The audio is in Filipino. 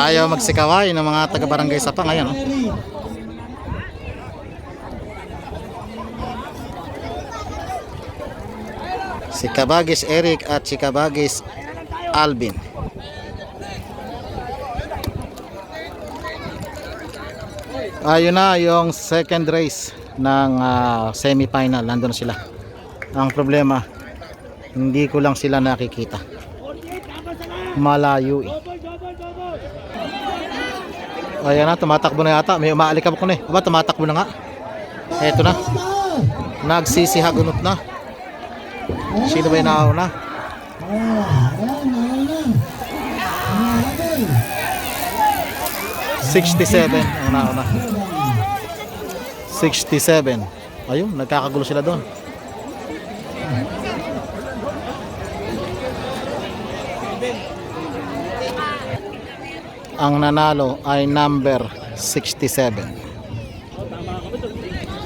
Ayaw magsikaway ng mga taga-barangay Sapang. Ayan, oh. Mary. Si Kabagis Eric at si Kabagis Alvin. Ayun na yung second race ng ah, semi-final. Nandun sila. Ang problema, hindi ko lang sila nakikita. Malayo eh. Ayan na, tumatakbo na yata. May umaalikabok na eh. Aba, tumatakbo na nga. Eto na. Nagsisihagunot na. Sino ba yung nauna? Ah, ayan, nauna. Nahabol. 67 ang nauna. 67. Ayun, nagkakagulo sila doon. Ang nanalo ay number 67.